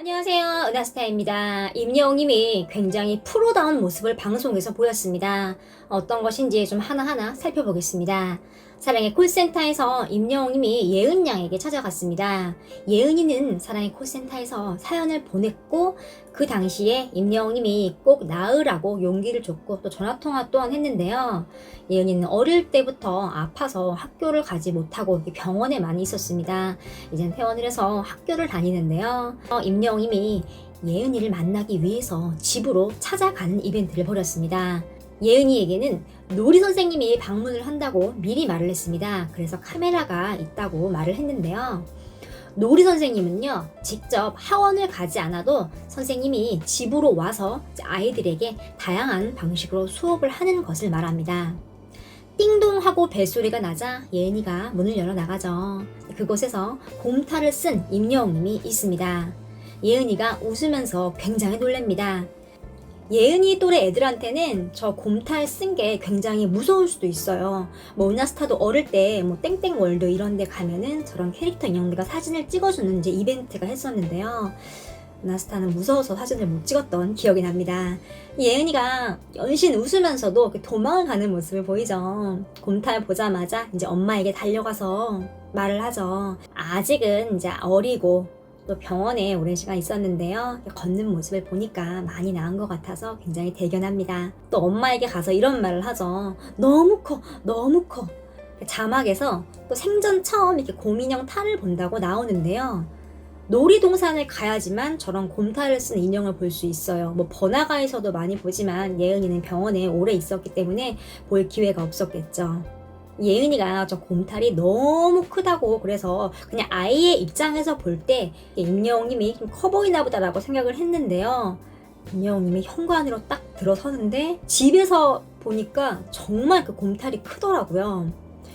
안녕하세요. 은하스타입니다. 임영웅님이 굉장히 프로다운 모습을 방송에서 보였습니다. 어떤 것인지 좀 하나하나 살펴보겠습니다. 사랑의 콜센터에서 임영웅님이 예은 양에게 찾아갔습니다. 예은이는 사랑의 콜센터에서 사연을 보냈고 그 당시에 임영웅님이 꼭 나으라고 용기를 줬고 또 전화통화 또한 했는데요. 예은이는 어릴 때부터 아파서 학교를 가지 못하고 병원에 많이 있었습니다. 이젠 퇴원을 해서 학교를 다니는데요. 어, 임영 임이 예은이를 만나기 위해서 집으로 찾아가는 이벤트를 벌였습니다. 예은이에게는 놀이 선생님이 방문을 한다고 미리 말을 했습니다. 그래서 카메라가 있다고 말을 했는데요. 놀이 선생님은요, 직접 하원을 가지 않아도 선생님이 집으로 와서 아이들에게 다양한 방식으로 수업을 하는 것을 말합니다. 띵동 하고 벨소리가 나자 예은이가 문을 열어 나가죠. 그곳에서 곰탈을 쓴 임여웅님이 있습니다. 예은이가 웃으면서 굉장히 놀랍니다. 예은이 또래 애들한테는 저 곰탈 쓴 게 굉장히 무서울 수도 있어요. 뭐 은하스타도 어릴 때 뭐 땡땡월드 이런 데 가면은 저런 캐릭터 인형들과 사진을 찍어주는 이제 이벤트가 했었는데요. 은하스타는 무서워서 사진을 못 찍었던 기억이 납니다. 예은이가 연신 웃으면서도 이렇게 도망을 가는 모습을 보이죠. 곰탈 보자마자 이제 엄마에게 달려가서 말을 하죠. 아직은 이제 어리고 또 병원에 오랜 시간 있었는데요. 걷는 모습을 보니까 많이 나은 것 같아서 굉장히 대견합니다. 또 엄마에게 가서 이런 말을 하죠. 너무 커, 너무 커. 자막에서 또 생전 처음 이렇게 곰인형 탈을 본다고 나오는데요. 놀이동산을 가야지만 저런 곰탈을 쓴 인형을 볼 수 있어요. 뭐 번화가에서도 많이 보지만 예은이는 병원에 오래 있었기 때문에 볼 기회가 없었겠죠. 예은이가 저 곰탈이 너무 크다고 그래서 그냥 아이의 입장에서 볼 때 임영웅님이 좀 커 보이나 보다라고 생각을 했는데요. 임영웅님이 현관으로 딱 들어서는데 집에서 보니까 정말 그 곰탈이 크더라고요.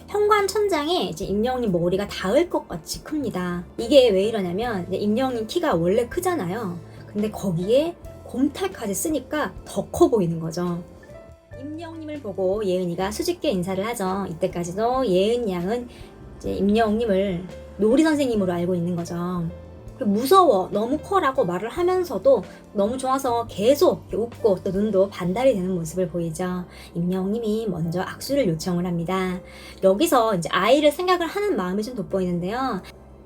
현관 천장에 이제 임영웅님 머리가 닿을 것 같이 큽니다. 이게 왜 이러냐면 임영웅님 키가 원래 크잖아요. 근데 거기에 곰탈까지 쓰니까 더 커 보이는 거죠. 임영웅님을 보고 예은이가 수줍게 인사를 하죠. 이때까지도 예은 양은 이제 임영웅님을 놀이 선생님으로 알고 있는 거죠. 무서워, 너무 커라고 말을 하면서도 너무 좋아서 계속 웃고 또 눈도 반달이 되는 모습을 보이죠. 임영웅님이 먼저 악수를 요청을 합니다. 여기서 이제 아이를 생각을 하는 마음이 좀 돋보이는데요.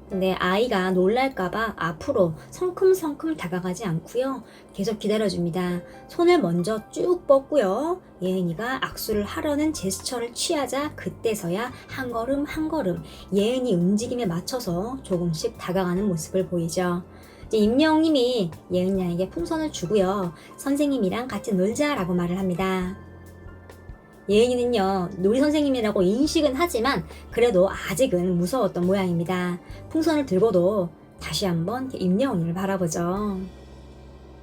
근데 아이가 놀랄까봐 앞으로 성큼성큼 다가가지 않고요. 계속 기다려줍니다. 손을 먼저 쭉 뻗고요. 예은이가 악수를 하려는 제스처를 취하자 그때서야 한 걸음 한 걸음 예은이 움직임에 맞춰서 조금씩 다가가는 모습을 보이죠. 이제 임영웅님이 예은 양에게 풍선을 주고요. 선생님이랑 같이 놀자라고 말을 합니다. 예은이는요, 놀이 선생님이라고 인식은 하지만 그래도 아직은 무서웠던 모양입니다. 풍선을 들고도 다시 한번 임영웅이를 바라보죠.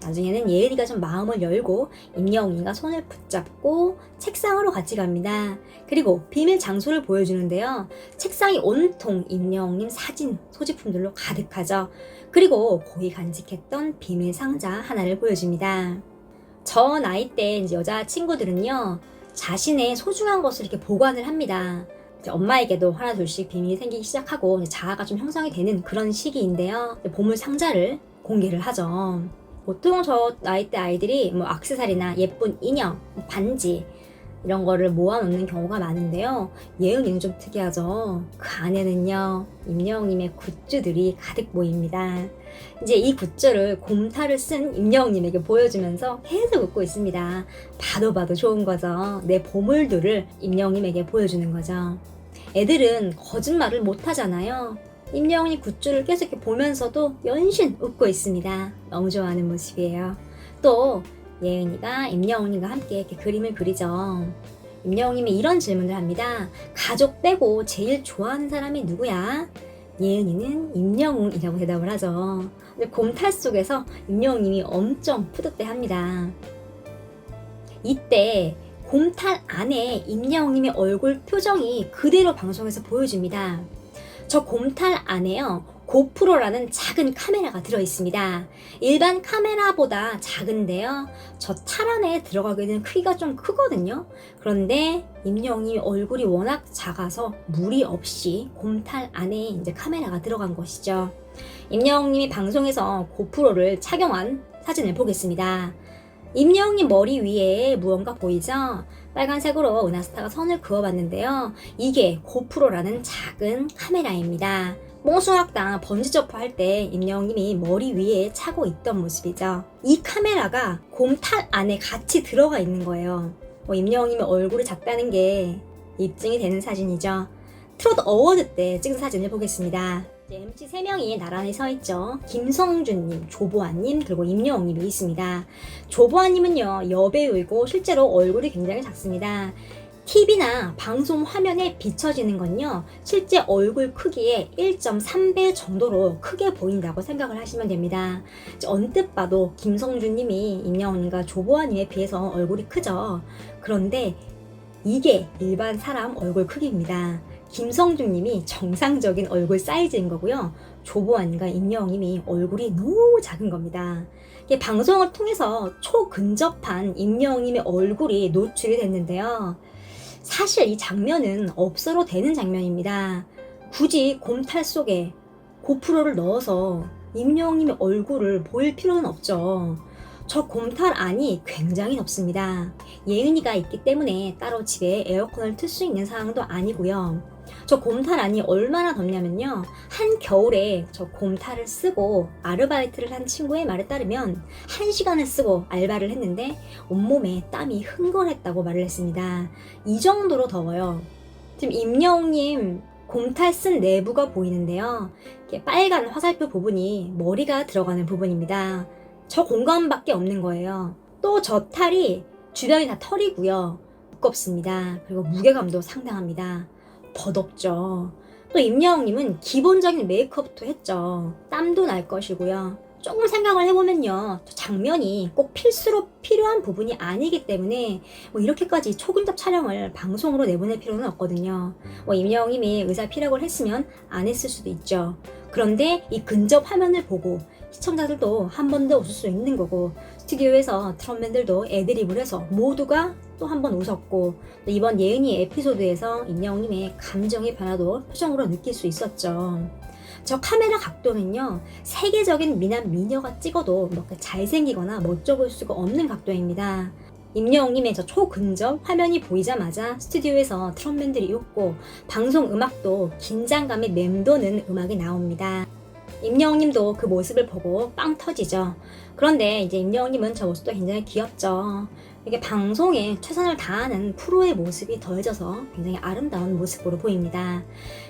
나중에는 예은이가 좀 마음을 열고 임영웅이가 손을 붙잡고 책상으로 같이 갑니다. 그리고 비밀 장소를 보여주는데요. 책상이 온통 임영웅님 사진, 소지품들로 가득하죠. 그리고 고이 간직했던 비밀 상자 하나를 보여줍니다. 저 나이 때 여자 친구들은요, 자신의 소중한 것을 이렇게 보관을 합니다. 엄마에게도 하나 둘씩 비밀이 생기기 시작하고 자아가 좀 형성이 되는 그런 시기인데요. 보물 상자를 공개를 하죠. 보통 저 나이 때 아이들이 뭐 악세사리나 예쁜 인형, 반지 이런 거를 모아놓는 경우가 많은데요. 예은이는 좀 특이하죠. 그 안에는요, 임영웅님의 굿즈들이 가득 보입니다. 이제 이 굿즈를 곰탈을 쓴 임영웅님에게 보여주면서 계속 웃고 있습니다. 봐도 봐도 좋은 거죠. 내 보물들을 임영웅님에게 보여주는 거죠. 애들은 거짓말을 못 하잖아요. 임영웅이 굿즈를 계속 이렇게 보면서도 연신 웃고 있습니다. 너무 좋아하는 모습이에요. 또 예은이가 임영웅님과 함께 이렇게 그림을 그리죠. 임영웅님이 이런 질문을 합니다. 가족 빼고 제일 좋아하는 사람이 누구야? 예은이는 임영웅이라고 대답을 하죠. 근데 곰탈 속에서 임영웅님이 엄청 푸듯해합니다. 이때 곰탈 안에 임영웅님의 얼굴 표정이 그대로 방송에서 보여집니다. 저 곰탈 안에요. 고프로라는 작은 카메라가 들어 있습니다. 일반 카메라보다 작은데요. 저 탈 안에 들어가게 되는 크기가 좀 크거든요. 그런데 임영웅이 얼굴이 워낙 작아서 무리 없이 곰탈 안에 이제 카메라가 들어간 것이죠. 임영웅님이 방송에서 고프로를 착용한 사진을 보겠습니다. 임영웅님 머리 위에 무언가 보이죠? 빨간색으로 은하스타가 선을 그어봤는데요. 이게 고프로라는 작은 카메라입니다. 몽수학당 번지점프 할 때 임영웅님이 머리 위에 차고 있던 모습이죠. 이 카메라가 곰탈 안에 같이 들어가 있는 거예요. 뭐 임영웅님의 얼굴이 작다는 게 입증이 되는 사진이죠. 트로트 어워드 때 찍은 사진을 보겠습니다. MC 3명이 나란히 서 있죠. 김성준님, 조보아님, 그리고 임영웅님이 있습니다. 조보아님은요, 여배우이고 실제로 얼굴이 굉장히 작습니다. TV나 방송 화면에 비춰지는 건요, 실제 얼굴 크기의 1.3배 정도로 크게 보인다고 생각을 하시면 됩니다. 언뜻 봐도 김성준님이 임영웅님과 조보아님에 비해서 얼굴이 크죠. 그런데 이게 일반 사람 얼굴 크기입니다. 김성준님이 정상적인 얼굴 사이즈인 거고요. 조보안과 임영웅님이 얼굴이 너무 작은 겁니다. 방송을 통해서 초근접한 임영웅님의 얼굴이 노출이 됐는데요. 사실 이 장면은 없어도 되는 장면입니다. 굳이 곰탈 속에 고프로를 넣어서 임영웅님의 얼굴을 보일 필요는 없죠. 저 곰탈 안이 굉장히 덥습니다. 예은이가 있기 때문에 따로 집에 에어컨을 틀 수 있는 상황도 아니고요. 저 곰탈 안이 얼마나 덥냐면요. 한 겨울에 저 곰탈을 쓰고 아르바이트를 한 친구의 말에 따르면 한 시간을 쓰고 알바를 했는데 온몸에 땀이 흥건했다고 말을 했습니다. 이 정도로 더워요. 지금 임영웅님 곰탈 쓴 내부가 보이는데요. 이렇게 빨간 화살표 부분이 머리가 들어가는 부분입니다. 저 공간밖에 없는 거예요. 또 저 탈이 주변이 다 털이고요. 두껍습니다. 그리고 무게감도 상당합니다. 더 덥죠. 또 임영웅님은 기본적인 메이크업도 했죠. 땀도 날 것이고요. 조금 생각을 해보면요. 저 장면이 꼭 필수로 필요한 부분이 아니기 때문에 뭐 이렇게까지 초근접 촬영을 방송으로 내보낼 필요는 없거든요. 뭐 임영웅님이 의사 피력을 했으면 안 했을 수도 있죠. 그런데 이 근접 화면을 보고 시청자들도 한 번 더 웃을 수 있는 거고 스튜디오에서 트롯맨들도 애드립을 해서 모두가 또 한 번 웃었고 또 이번 예은이 에피소드에서 임영웅님의 감정의 변화도 표정으로 느낄 수 있었죠. 저 카메라 각도는요 세계적인 미남 미녀가 찍어도 그렇게 잘생기거나 보일 수가 없는 각도입니다. 임영웅님의 저 초근접 화면이 보이자마자 스튜디오에서 트롯맨들이 웃고 방송 음악도 긴장감이 맴도는 음악이 나옵니다. 임영웅님도 그 모습을 보고 빵 터지죠. 그런데 이제 임영웅님은 저 모습도 굉장히 귀엽죠. 이게 방송에 최선을 다하는 프로의 모습이 더해져서 굉장히 아름다운 모습으로 보입니다.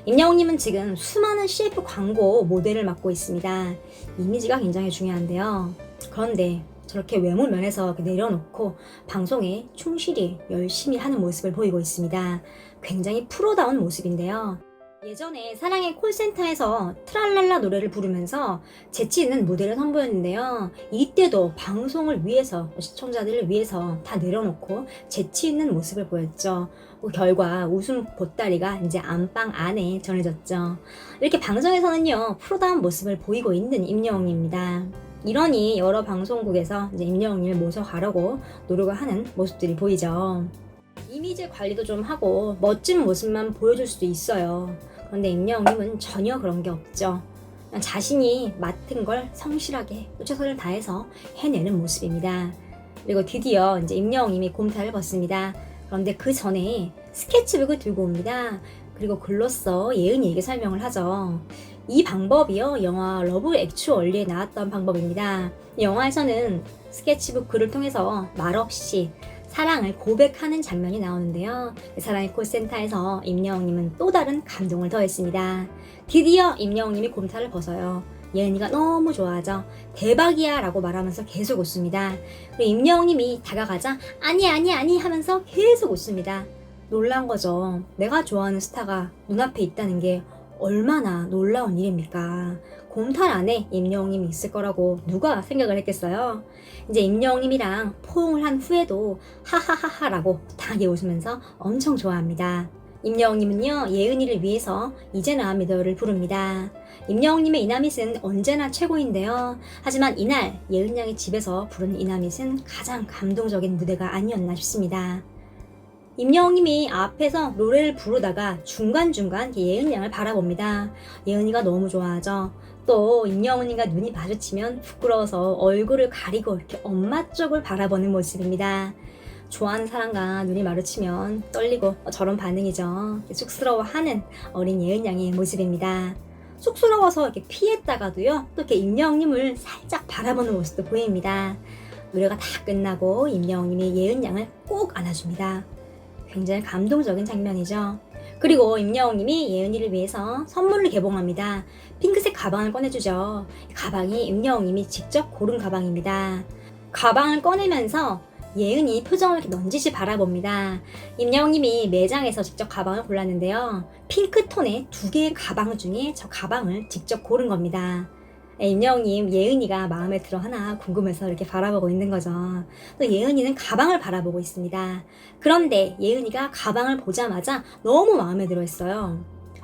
임영웅님은 지금 수많은 CF 광고 모델을 맡고 있습니다. 이미지가 굉장히 중요한데요. 그런데 저렇게 외모 면에서 내려놓고 방송에 충실히 열심히 하는 모습을 보이고 있습니다. 굉장히 프로다운 모습인데요. 예전에 사랑의 콜센터에서 트랄랄라 노래를 부르면서 재치 있는 무대를 선보였는데요. 이때도 방송을 위해서 시청자들을 위해서 다 내려놓고 재치 있는 모습을 보였죠. 그 결과 웃음 보따리가 이제 안방 안에 전해졌죠. 이렇게 방송에서는요 프로다운 모습을 보이고 있는 임영웅입니다. 이러니 여러 방송국에서 이제 임영웅을 모셔가려고 노력을 하는 모습들이 보이죠. 이미지 관리도 좀 하고 멋진 모습만 보여줄 수도 있어요. 그런데 임영웅님은 전혀 그런 게 없죠. 자신이 맡은 걸 성실하게 최선을 다해서 해내는 모습입니다. 그리고 드디어 이제 임영웅님이 곰탈을 벗습니다. 그런데 그 전에 스케치북을 들고 옵니다. 그리고 글로써 예은이에게 설명을 하죠. 이 방법이요, 영화 러브 액츄얼리에 나왔던 방법입니다. 이 영화에서는 스케치북 글을 통해서 말없이 사랑을 고백하는 장면이 나오는데요. 사랑의 콜센터에서 임영웅님은 또 다른 감동을 더했습니다. 드디어 임영웅님이 곰탈을 벗어요. 예은이가 너무 좋아하죠. 대박이야 라고 말하면서 계속 웃습니다. 그리고 임영웅님이 다가가자 아니 아니 아니 하면서 계속 웃습니다. 놀란 거죠. 내가 좋아하는 스타가 눈앞에 있다는 게 얼마나 놀라운 일입니까? 곰탈 안에 임영웅님이 있을 거라고 누가 생각을 했겠어요? 이제 임영웅님이랑 포옹을 한 후에도 하하하하라고 다하게 웃으면서 엄청 좋아합니다. 임영웅님은요 예은이를 위해서 이제나 믿어를 부릅니다. 임영웅님의 이나밋은 언제나 최고인데요. 하지만 이날 예은 양의 집에서 부른 이나밋은 가장 감동적인 무대가 아니었나 싶습니다. 임영웅님이 앞에서 노래를 부르다가 중간중간 예은 양을 바라봅니다. 예은이가 너무 좋아하죠. 또 임영웅님과 눈이 마주치면 부끄러워서 얼굴을 가리고 이렇게 엄마 쪽을 바라보는 모습입니다. 좋아하는 사람과 눈이 마주치면 떨리고 저런 반응이죠. 쑥스러워하는 어린 예은 양의 모습입니다. 쑥스러워서 이렇게 피했다가도요, 또 이렇게 임영웅님을 살짝 바라보는 모습도 보입니다. 노래가 다 끝나고 임영웅님이 예은 양을 꼭 안아줍니다. 굉장히 감동적인 장면이죠. 그리고 임영웅님이 예은이를 위해서 선물을 개봉합니다. 핑크색 가방을 꺼내주죠. 가방이 임영웅님이 직접 고른 가방입니다. 가방을 꺼내면서 예은이 표정을 이렇게 넌지시 바라봅니다. 임영웅님이 매장에서 직접 가방을 골랐는데요. 핑크톤의 두 개의 가방 중에 저 가방을 직접 고른 겁니다. 네, 임영웅님, 예은이가 마음에 들어 하나 궁금해서 이렇게 바라보고 있는 거죠. 또 예은이는 가방을 바라보고 있습니다. 그런데 예은이가 가방을 보자마자 너무 마음에 들어 했어요.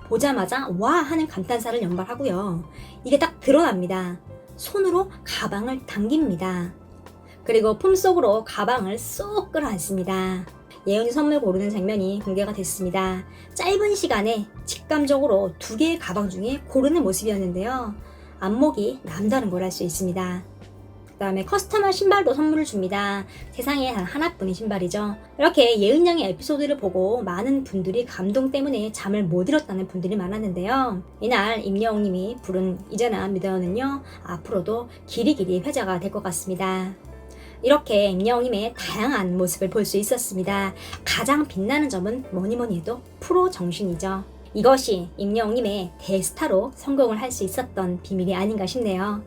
보자마자 와 하는 감탄사를 연발하고요. 이게 딱 드러납니다. 손으로 가방을 당깁니다. 그리고 품속으로 가방을 쏙 끌어안습니다. 예은이 선물 고르는 장면이 공개가 됐습니다. 짧은 시간에 직감적으로 두 개의 가방 중에 고르는 모습이었는데요. 안목이 남다른 걸 알 수 있습니다. 그 다음에 커스텀한 신발도 선물을 줍니다. 세상에 단 하나뿐인 신발이죠. 이렇게 예은 양의 에피소드를 보고 많은 분들이 감동 때문에 잠을 못 잃었다는 분들이 많았는데요. 이날 임여웅님이 부른 이제나 믿어요는요, 앞으로도 길이 길이 회자가 될 것 같습니다. 이렇게 임여웅님의 다양한 모습을 볼 수 있었습니다. 가장 빛나는 점은 뭐니 뭐니 해도 프로 정신이죠. 이것이 임여웅님의 대스타로 성공을 할 수 있었던 비밀이 아닌가 싶네요.